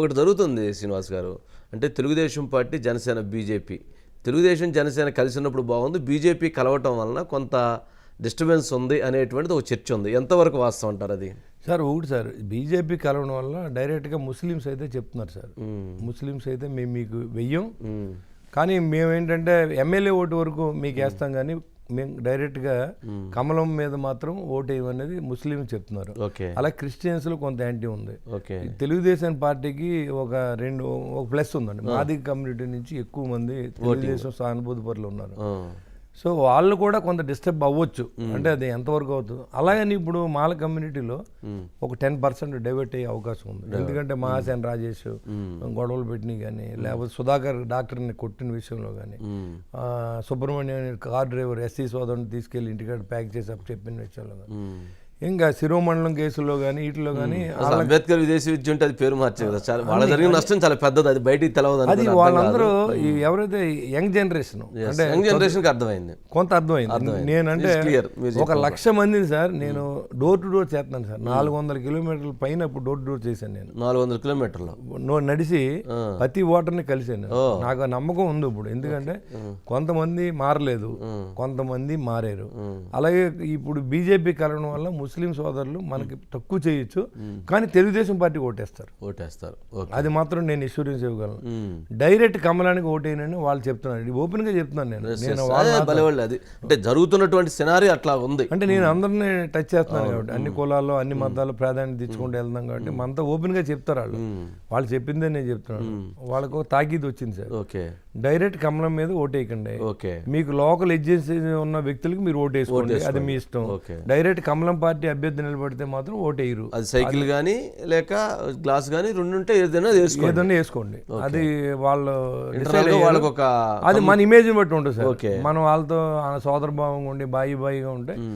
ఒకటి జరుగుతుంది శ్రీనివాస్ గారు. అంటే తెలుగుదేశం పార్టీ జనసేన బీజేపీ. తెలుగుదేశం జనసేన కలిసి ఉన్నప్పుడు బాగుంది బీజేపీ కలవటం వలన కొంత డిస్టర్బెన్స్ ఉంది అనేటువంటిది ఒక చర్చ ఉంది. ఎంతవరకు వాస్తవం అంటారు అది? సార్ ఒకటి సార్ బీజేపీ కలవడం వల్ల డైరెక్ట్గా ముస్లిమ్స్ అయితే చెప్తున్నారు సార్. ముస్లిమ్స్ అయితే మేము మీకు వెయ్యం. కానీ మేము ఏంటంటే ఎమ్మెల్యే ఓటు వరకు మీకు వేస్తాం కానీ మేము డైరెక్ట్గా కమలం మీద మాత్రం ఓటు వేయమనేది ముస్లిం చెప్తున్నారు అలా క్రిస్టియన్స్లో కొంత యాంటీ ఉంది. తెలుగుదేశం పార్టీకి ఒక రెండు ఒక ప్లస్ ఉందండి. మాది కమ్యూనిటీ నుంచి ఎక్కువ మంది తెలుగుదేశం సానుభూతి పరులు ఉన్నారు. సో వాళ్ళు కూడా కొంత డిస్టర్బ్ అవ్వచ్చు. అంటే అది ఎంతవరకు అవుతుంది. అలాగని ఇప్పుడు మాల కమ్యూనిటీలో ఒక టెన్ పర్సెంట్ డైవర్ట్ అయ్యే అవకాశం ఉంది. ఎందుకంటే మహాసేన్ రాజేష్ గొడవలు పెట్టినవి కానీ లేకపోతే సుధాకర్ డాక్టర్ని కొట్టిన విషయంలో కానీ. సుబ్రహ్మణ్యం కార్ డ్రైవర్ ఎస్సీ సోదరుని తీసుకెళ్ళి ఇంటికాడ ప్యాక్ చేసి చెప్పిన విషయంలో కానీ. ఇంకా శిరోమండలం కేసుల్లో కానీ వీటిలో కానీ అంబేద్కర్ విదేశీ విద్య ఉంటే అది పేరు మార్చేది. కదా చాలా వాళ్ళ జరిగిన నష్టం చాలా పెద్దది. అది బయటికి తెలవదు అది వాళ్ళందరూ ఎవరైతే యంగ్ జనరేషన్. అంటే యంగ్ జనరేషన్కి అర్థమైంది. కొంత అర్థమైంది. నేనంటే ఒక లక్ష మందిని సార్ నేను డోర్ టు డోర్ చేస్తున్నాను సార్. నాలుగు వందల కిలోమీటర్ల పైన ఇప్పుడు డోర్ టు డోర్ చేశాను నేను. నాలుగు వందల కిలోమీటర్లు. నడిచి ప్రతి ఓటర్ని కలిశాను నాకు నమ్మకం ఉంది ఇప్పుడు. ఎందుకంటే కొంతమంది మారలేదు. కొంతమంది మారారు. అలాగే ఇప్పుడు బీజేపీ కలవడం వల్ల ముస్లిం సోదరులు మనకి తక్కువ చేయొచ్చు కానీ తెలుగుదేశం పార్టీ ఓటేస్తారు. ఓటేస్తారు. అది మాత్రం నేను ఇన్సూరెన్స్ ఇవ్వగలను. డైరెక్ట్ కమలానికి ఓటేయనని వాళ్ళు చెప్తున్నారు. ఇది ఓపెన్గా చెప్తున్నాను నేను. నేను అదే అంటే జరుగుతున్నటువంటి సినారీ అట్లా ఉంది. అంటే నేను అందరినీ టచ్ చేస్తున్నాను కాబట్టి అన్ని కులాల్లో అన్ని మతాలు ప్రాధాన్యత ఇచ్చుకుంటూ వెళ్తాం కాబట్టి మనతో ఓపెన్గా చెప్తారు వాళ్ళు. వాళ్ళు చెప్పిందే నేను చెప్తున్నాను. వాళ్ళకు తాకీదు వచ్చింది సార్. ఓకే. డైరెక్ట్ కమలం మీద ఓటేయకండి. ఓకే. మీకు లోకల్ ఏజెన్సీ ఉన్న వ్యక్తులకు మీరు ఓటేసుకోండి అది మీ ఇష్టం. డైరెక్ట్ కమలం పార్టీ అభ్యర్థి నిలబడితే మాత్రం ఓటేయరు. అది సైకిల్ కానీ లేక గ్లాస్ కానీ రెండు ఉంటే ఏదైనా వేసుకోండి. ఏదన్నా వేసుకోండి. అది వాళ్ళు వాళ్ళకి ఒక అది మన ఇమేజ్ బట్టి ఉంటుంది సార్. మనం వాళ్ళతో సోదర భావంగా ఉండి బాయి బాయిగా ఉంటే